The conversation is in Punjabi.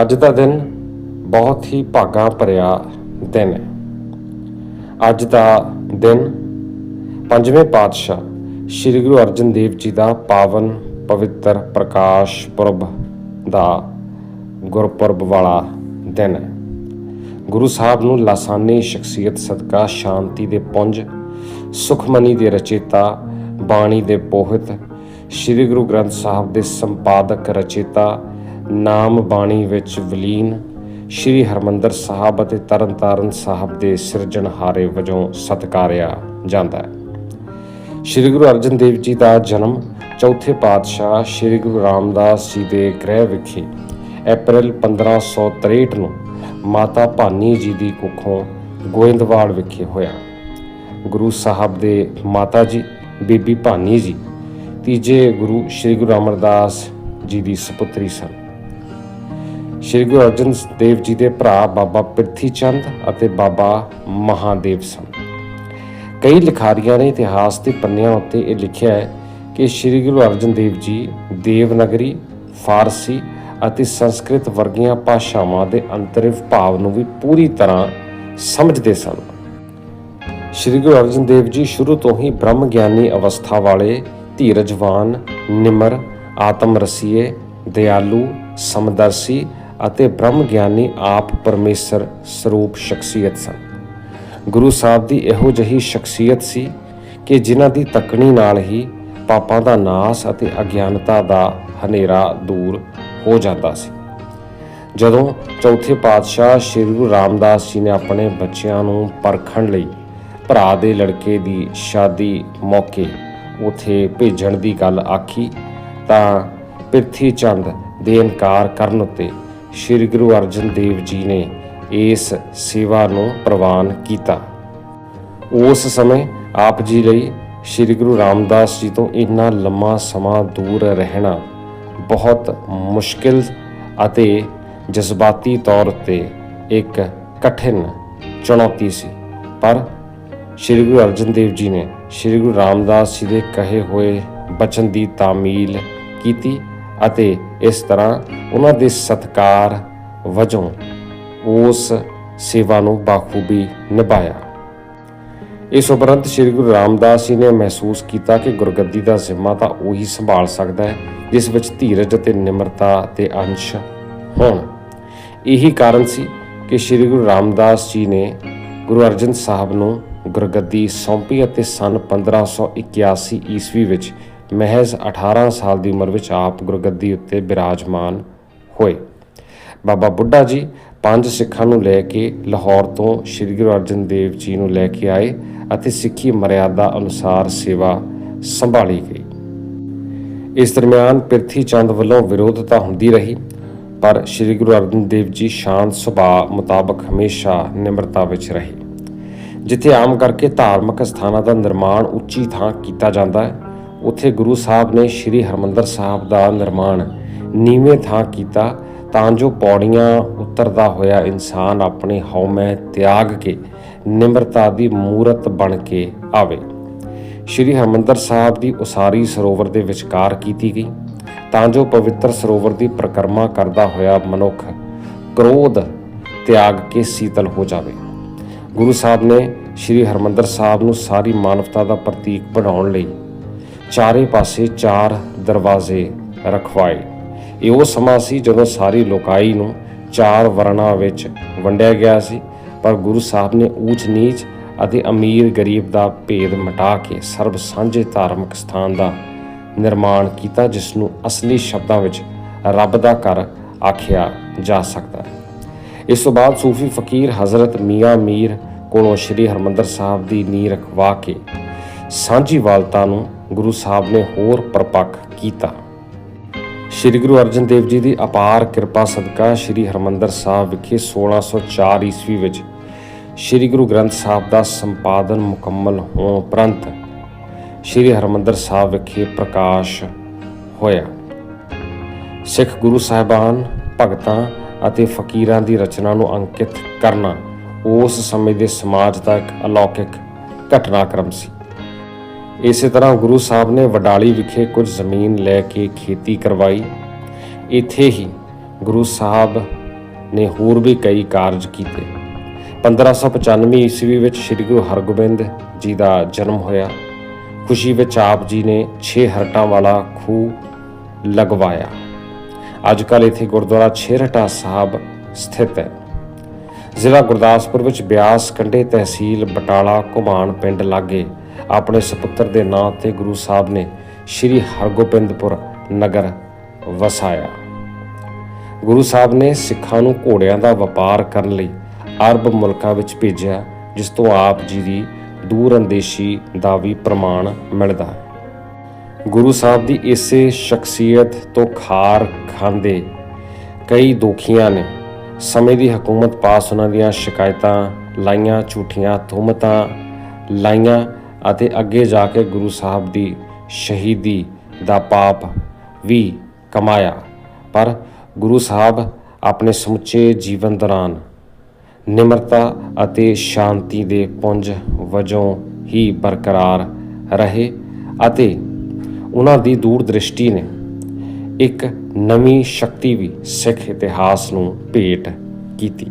ਅੱਜ ਦਾ ਦਿਨ ਬਹੁਤ ਹੀ ਭਾਗਾਂ ਭਰਿਆ ਦਿਨ ਹੈ। ਅੱਜ ਦਾ ਦਿਨ ਪੰਜਵੇਂ ਪਾਤਸ਼ਾਹ ਸ੍ਰੀ ਗੁਰੂ ਅਰਜਨ ਦੇਵ ਜੀ ਦਾ ਪਾਵਨ ਪਵਿੱਤਰ ਪ੍ਰਕਾਸ਼ ਪੁਰਬ ਦਾ ਗੁਰਪੁਰਬ ਵਾਲਾ ਦਿਨ ਹੈ। ਗੁਰੂ ਸਾਹਿਬ ਨੂੰ ਲਾਸਾਨੀ ਸ਼ਖਸੀਅਤ ਸਦਕਾ ਸ਼ਾਂਤੀ ਦੇ ਪੁੰਜ, ਸੁਖਮਨੀ ਦੇ ਰਚੇਤਾ, ਬਾਣੀ ਦੇ ਪੋਹਿਤ, ਸ੍ਰੀ ਗੁਰੂ ਗ੍ਰੰਥ ਸਾਹਿਬ ਦੇ ਸੰਪਾਦਕ ਰਚੇਤਾ ਨਾਮ ਬਾਣੀ ਵਿੱਚ ਵਿਲੀਨ ਸ੍ਰੀ ਹਰਮੰਦਰ ਸਾਹਿਬ ਅਤੇ ਤਰਨਤਾਰਨ ਸਾਹਿਬ ਦੇ ਸਿਰਜਣਹਾਰੇ ਵਜੋਂ ਸਤਿਕਾਰਿਆ ਜਾਂਦਾ ਹੈ। ਸ੍ਰੀ ਗੁਰੂ ਅਰਜਨ ਦੇਵ ਜੀ ਦਾ ਜਨਮ ਚੌਥੇ ਪਾਤਸ਼ਾਹ ਸ੍ਰੀ ਗੁਰੂ ਰਾਮਦਾਸ ਜੀ ਦੇ ਗ੍ਰਹਿ ਵਿਖੇ ਅਪ੍ਰੈਲ 1563 ਨੂੰ ਮਾਤਾ ਭਾਨੀ ਜੀ ਦੀ ਕੁੱਖੋਂ ਗੋਇੰਦਵਾਲ ਵਿਖੇ ਹੋਇਆ। ਗੁਰੂ ਸਾਹਿਬ ਦੇ ਮਾਤਾ ਜੀ, ਬੀਬੀ ਭਾਨੀ ਜੀ, ਤੀਜੇ ਗੁਰੂ ਸ੍ਰੀ ਗੁਰੂ ਅਮਰਦਾਸ ਜੀ ਦੀ ਸੁਪੁੱਤਰੀ ਸਨ। ਸ੍ਰੀ ਗੁਰੂ ਅਰਜਨ ਦੇਵ ਜੀ ਦੇ ਭਰਾ ਬਾਬਾ ਪ੍ਰਿਥੀ ਚੰਦ ਅਤੇ ਬਾਬਾ ਮਹਾਦੇਵ ਸਨ। ਕਈ ਲਿਖਾਰੀਆਂ ਨੇ ਇਤਿਹਾਸ ਦੇ ਪੰਨਿਆਂ ਉੱਤੇ ਇਹ ਲਿਖਿਆ ਹੈ ਕਿ ਸ੍ਰੀ ਗੁਰੂ ਅਰਜਨ ਦੇਵ ਜੀ ਦੇਵਨਗਰੀ, ਫਾਰਸੀ ਅਤੇ ਸੰਸਕ੍ਰਿਤ ਵਰਗੀਆਂ ਭਾਸ਼ਾਵਾਂ ਦੇ ਅੰਤਰਿਵ ਭਾਵ ਨੂੰ ਵੀ ਪੂਰੀ ਤਰ੍ਹਾਂ ਸਮਝਦੇ ਸਨ। ਸ੍ਰੀ ਗੁਰੂ ਅਰਜਨ ਦੇਵ ਜੀ ਸ਼ੁਰੂ ਤੋਂ ਹੀ ਬ੍ਰਹਮ ਗਿਆਨੀ ਅਵਸਥਾ ਵਾਲੇ ਧੀਰਜਵਾਨ, ਨਿਮਰ ਆਤਮ ਰਸੀਏ ਦਿਆਲੂ, ਸਮਦਰਸੀ ਅਤੇ ਬ੍ਰਹਮ ਗਿਆਨੀ ਆਪ ਪਰਮੇਸ਼ਰ ਸਰੂਪ ਸ਼ਖਸੀਅਤ ਸਨ। ਗੁਰੂ ਸਾਹਿਬ ਦੀ ਇਹੋ ਜਿਹੀ ਸ਼ਖਸੀਅਤ ਸੀ ਕਿ ਜਿਨ੍ਹਾਂ ਦੀ ਤੱਕਣੀ ਨਾਲ ਹੀ ਪਾਪਾਂ ਦਾ ਨਾਸ ਅਤੇ ਅਗਿਆਨਤਾ ਦਾ ਹਨੇਰਾ ਦੂਰ ਹੋ ਜਾਂਦਾ ਸੀ। ਜਦੋਂ ਚੌਥੇ ਪਾਤਸ਼ਾਹ ਸ੍ਰੀ ਗੁਰੂ ਰਾਮਦਾਸ ਜੀ ਨੇ ਆਪਣੇ ਬੱਚਿਆਂ ਨੂੰ ਪਰਖਣ ਲਈ ਭਰਾ ਦੇ ਲੜਕੇ ਦੀ ਸ਼ਾਦੀ ਮੌਕੇ ਉਥੇ ਭੇਜਣ ਦੀ ਗੱਲ ਆਖੀ, ਤਾਂ ਪ੍ਰਿਥੀ ਚੰਦ ਦੇ ਇਨਕਾਰ ਕਰਨ ਉੱਤੇ ਸ੍ਰੀ ਗੁਰੂ ਅਰਜਨ ਦੇਵ ਜੀ ਨੇ ਇਸ ਸੇਵਾ ਨੂੰ ਪ੍ਰਵਾਨ ਕੀਤਾ। ਉਸ ਸਮੇਂ ਆਪ ਜੀ ਲਈ ਸ੍ਰੀ ਗੁਰੂ ਰਾਮਦਾਸ ਜੀ ਤੋਂ ਇੰਨਾ ਲੰਮਾ ਸਮਾਂ ਦੂਰ ਰਹਿਣਾ ਬਹੁਤ ਮੁਸ਼ਕਿਲ ਅਤੇ ਜਜ਼ਬਾਤੀ ਤੌਰ ਤੇ ਇੱਕ ਕਠਿਨ ਚੁਣੌਤੀ ਸੀ। ਪਰ ਸ੍ਰੀ ਗੁਰੂ ਅਰਜਨ ਦੇਵ ਜੀ ਨੇ ਸ੍ਰੀ ਗੁਰੂ ਰਾਮਦਾਸ ਜੀ ਦੇ ਕਹੇ ਹੋਏ ਬਚਨ ਦੀ ਤਾਮੀਲ ਕੀਤੀ ਅਤੇ ਇਸ ਤਰ੍ਹਾਂ ਉਹਨਾਂ ਦੇ ਸਤਕਾਰ ਵਜੋਂ ਉਸ ਸੇਵਾ ਨੂੰ ਬਾਖੂਬੀ ਨਿਭਾਇਆ। ਇਸ ਉਪਰੰਤ ਸ੍ਰੀ ਗੁਰੂ ਰਾਮਦਾਸ ਜੀ ਨੇ ਮਹਿਸੂਸ ਕੀਤਾ ਕਿ ਗੁਰਗੱਦੀ ਦਾ ਜ਼ਿੰਮਾ ਤਾਂ ਉਹੀ ਸੰਭਾਲ ਸਕਦਾ ਹੈ, ਜਿਸ ਵਿੱਚ ਧੀਰਜ ਅਤੇ ਨਿਮਰਤਾ ਦੇ ਅੰਸ਼ ਹੋਣ। ਇਹੀ ਕਾਰਨ ਸੀ ਕਿ ਸ੍ਰੀ ਗੁਰੂ ਰਾਮਦਾਸ ਜੀ ਨੇ ਗੁਰੂ ਅਰਜਨ ਸਾਹਿਬ ਨੂੰ ਗੁਰਗੱਦੀ ਸੌਂਪੀ ਅਤੇ ਸਨ 1581 ਈਸਵੀ ਵਿੱਚ ਮਹਿਜ਼ 18 ਸਾਲ ਦੀ ਉਮਰ ਵਿੱਚ ਆਪ ਗੁਰਗੱਦੀ ਉੱਤੇ ਬਿਰਾਜਮਾਨ ਹੋਏ। ਬਾਬਾ ਬੁੱਢਾ ਜੀ ਪੰਜ ਸਿੱਖਾਂ ਨੂੰ ਲੈ ਕੇ ਲਾਹੌਰ ਤੋਂ ਸ੍ਰੀ ਗੁਰੂ ਅਰਜਨ ਦੇਵ ਜੀ ਨੂੰ ਲੈ ਕੇ ਆਏ ਅਤੇ ਸਿੱਖੀ ਮਰਿਆਦਾ ਅਨੁਸਾਰ ਸੇਵਾ ਸੰਭਾਲੀ ਗਈ। ਇਸ ਦਰਮਿਆਨ ਪ੍ਰਿਥੀ ਚੰਦ ਵੱਲੋਂ ਵਿਰੋਧਤਾ ਹੁੰਦੀ ਰਹੀ, ਪਰ ਸ੍ਰੀ ਗੁਰੂ ਅਰਜਨ ਦੇਵ ਜੀ ਸ਼ਾਂਤ ਸੁਭਾਅ ਮੁਤਾਬਕ ਹਮੇਸ਼ਾ ਨਿਮਰਤਾ ਵਿੱਚ ਰਹੇ, ਜਿੱਥੇ ਆਮ ਕਰਕੇ ਧਾਰਮਿਕ ਸਥਾਨਾਂ ਦਾ ਨਿਰਮਾਣ ਉੱਚੀ ਥਾਂ ਕੀਤਾ ਜਾਂਦਾ ਹੈ। ਉੱਥੇ ਗੁਰੂ ਸਾਹਿਬ ਨੇ ਸ੍ਰੀ ਹਰਮੰਦਰ ਸਾਹਿਬ ਦਾ ਨਿਰਮਾਣ ਨੀਵੇਂ ਥਾਂ ਕੀਤਾ ਤਾਂ ਜੋ ਪੌੜੀਆਂ ਉਤਰਦਾ ਹੋਇਆ ਇਨਸਾਨ ਆਪਣੇ ਹਉਮੈ ਤਿਆਗ ਕੇ, ਨਿਮਰਤਾ ਦੀ ਮੂਰਤ ਬਣ ਕੇ ਆਵੇ। ਸ਼੍ਰੀ ਹਰਮੰਦਰ ਸਾਹਿਬ ਦੀ ਉਸਾਰੀ ਸਰੋਵਰ ਦੇ ਵਿਚਕਾਰ ਕੀਤੀ ਗਈ ਤਾਂ ਜੋ ਪਵਿੱਤਰ ਸਰੋਵਰ ਦੀ ਪ੍ਰਕਰਮਾ ਕਰਦਾ ਹੋਇਆ ਮਨੁੱਖ ਕ੍ਰੋਧ ਤਿਆਗ ਕੇ ਸੀਤਲ ਹੋ ਜਾਵੇ। ਗੁਰੂ ਸਾਹਿਬ ਨੇ ਸ਼੍ਰੀ ਹਰਮੰਦਰ ਸਾਹਿਬ ਨੂੰ ਸਾਰੀ ਮਾਨਵਤਾ ਦਾ ਪ੍ਰਤੀਕ ਬਣਾਉਣ ਲਈ ਚਾਰੇ ਪਾਸੇ ਚਾਰ ਦਰਵਾਜ਼ੇ ਰਖਵਾਏ। ਇਹ ਉਹ ਸਮਾਂ ਸੀ ਜਦੋਂ ਸਾਰੀ ਲੋਕਾਈ ਨੂੰ ਚਾਰ ਵਰਣਾਂ ਵਿੱਚ ਵੰਡਿਆ ਗਿਆ ਸੀ, ਪਰ ਗੁਰੂ ਸਾਹਿਬ ਨੇ ਊਚ ਨੀਚ ਅਤੇ ਅਮੀਰ ਗਰੀਬ ਦਾ ਭੇਦ ਮਿਟਾ ਕੇ ਸਰਬ ਸਾਂਝੇ ਧਾਰਮਿਕ ਸਥਾਨ ਦਾ ਨਿਰਮਾਣ ਕੀਤਾ, ਜਿਸ ਨੂੰ ਅਸਲੀ ਸ਼ਬਦਾਂ ਵਿੱਚ ਰੱਬ ਦਾ ਘਰ ਆਖਿਆ ਜਾ ਸਕਦਾ ਹੈ। ਇਸ ਤੋਂ ਬਾਅਦ ਸੂਫੀ ਫਕੀਰ ਹਜ਼ਰਤ ਮੀਆਂ ਮੀਰ ਕੋਲੋਂ ਸ੍ਰੀ ਹਰਮੰਦਰ ਸਾਹਿਬ ਦੀ ਨੀਂਹ ਰਖਵਾ ਕੇ ਸਾਂਝੀ ਵਾਲਤਾ ਨੂੰ ਗੁਰੂ ਸਾਹਿਬ ਨੇ ਹੋਰ ਪਰਪੱਕ ਕੀਤਾ। ਸ੍ਰੀ ਗੁਰੂ ਅਰਜਨ ਦੇਵ ਜੀ ਦੀ ਅਪਾਰ ਕਿਰਪਾ ਸਦਕਾ ਸ੍ਰੀ ਹਰਮੰਦਰ ਸਾਹਿਬ ਵਿਖੇ 1604 ਈਸਵੀ ਵਿੱਚ ਸ੍ਰੀ ਗੁਰੂ ਗ੍ਰੰਥ ਸਾਹਿਬ ਦਾ ਸੰਪਾਦਨ ਮੁਕੰਮਲ ਹੋਣ ਉਪਰੰਤ ਸ੍ਰੀ ਹਰਮੰਦਰ ਸਾਹਿਬ ਵਿਖੇ ਪ੍ਰਕਾਸ਼ ਹੋਇਆ। ਸਿੱਖ ਗੁਰੂ ਸਾਹਿਬਾਨ, ਭਗਤਾਂ ਅਤੇ ਫਕੀਰਾਂ ਦੀ ਰਚਨਾ ਨੂੰ ਅੰਕਿਤ ਕਰਨਾ ਉਸ ਸਮੇਂ ਦੇ ਸਮਾਜ ਦਾ ਇੱਕ ਅਲੌਕਿਕ ਘਟਨਾਕ੍ਰਮ ਸੀ। ਇਸੇ ਤਰ੍ਹਾਂ ਗੁਰੂ ਸਾਹਿਬ ਨੇ ਵਡਾਲੀ ਵਿਖੇ ਕੁਝ ਜ਼ਮੀਨ ਲੈ ਕੇ ਖੇਤੀ ਕਰਵਾਈ। ਇੱਥੇ ਹੀ ਗੁਰੂ ਸਾਹਿਬ ਨੇ ਹੋਰ ਵੀ ਕਈ ਕਾਰਜ ਕੀਤੇ। 1595 ਈਸਵੀ ਵਿੱਚ ਸ੍ਰੀ ਗੁਰੂ ਹਰਗੋਬਿੰਦ ਜੀ ਦਾ ਜਨਮ ਹੋਇਆ। ਖੁਸ਼ੀ ਵਿੱਚ ਆਪ ਜੀ ਨੇ 6 ਹਰਟਾਂ ਵਾਲਾ ਖੂਹ ਲਗਵਾਇਆ। ਅੱਜ ਕੱਲ੍ਹ ਇੱਥੇ ਗੁਰਦੁਆਰਾ ਛੇਹਰਟਾ ਸਾਹਿਬ ਸਥਿਤ ਹੈ। ਜ਼ਿਲ੍ਹਾ ਗੁਰਦਾਸਪੁਰ ਵਿੱਚ ਬਿਆਸ ਕੰਢੇ ਤਹਿਸੀਲ ਬਟਾਲਾ ਘੁਮਾਣ ਪਿੰਡ ਲਾਗੇ ਆਪਣੇ ਸੁਪੁੱਤਰ ਦੇ ਨਾਂ ਤੇ ਗੁਰੂ ਸਾਹਿਬ ਨੇ ਸ੍ਰੀ ਹਰਗੋਬਿੰਦਪੁਰ ਨਗਰ ਵਸਾਇਆ। ਗੁਰੂ ਸਾਹਿਬ ਨੇ ਸਿੱਖਾਂ ਨੂੰ ਘੋੜਿਆਂ ਦਾ ਵਪਾਰ ਕਰਨ ਲਈ ਅਰਬ ਮੁਲਕਾਂ ਵਿੱਚ ਭੇਜਿਆ, ਜਿਸ ਤੋਂ ਆਪ ਜੀ ਦੀ ਦੂਰ ਅੰਦੇਸ਼ੀ ਦਾ ਵੀ ਪ੍ਰਮਾਣ ਮਿਲਦਾ ਹੈ। ਗੁਰੂ ਸਾਹਿਬ ਦੀ ਇਸੇ ਸ਼ਖਸੀਅਤ ਤੋਂ ਖਾਰ ਖਾਂਦੇ ਕਈ ਦੋਖੀਆਂ ਨੇ ਸਮੇਂ ਦੀ ਹਕੂਮਤ ਪਾਸ ਉਹਨਾਂ ਦੀਆਂ ਸ਼ਿਕਾਇਤਾਂ ਲਾਈਆਂ, ਝੂਠੀਆਂ ਤੁਹਮਤਾਂ ਲਾਈਆਂ ਅਤੇ ਅੱਗੇ ਜਾ ਕੇ ਗੁਰੂ ਸਾਹਿਬ ਦੀ ਸ਼ਹੀਦੀ ਦਾ ਪਾਪ ਵੀ ਕਮਾਇਆ। ਪਰ ਗੁਰੂ ਸਾਹਿਬ ਆਪਣੇ ਸਮੁੱਚੇ ਜੀਵਨ ਦੌਰਾਨ ਨਿਮਰਤਾ ਅਤੇ ਸ਼ਾਂਤੀ ਦੇ ਪੁੰਜ ਵਜੋਂ ਹੀ ਬਰਕਰਾਰ ਰਹੇ ਅਤੇ ਉਹਨਾਂ ਦੀ ਦੂਰ ਦ੍ਰਿਸ਼ਟੀ ਨੇ ਇੱਕ ਨਵੀਂ ਸ਼ਕਤੀ ਵੀ ਸਿੱਖ ਇਤਿਹਾਸ ਨੂੰ ਭੇਟ ਕੀਤੀ।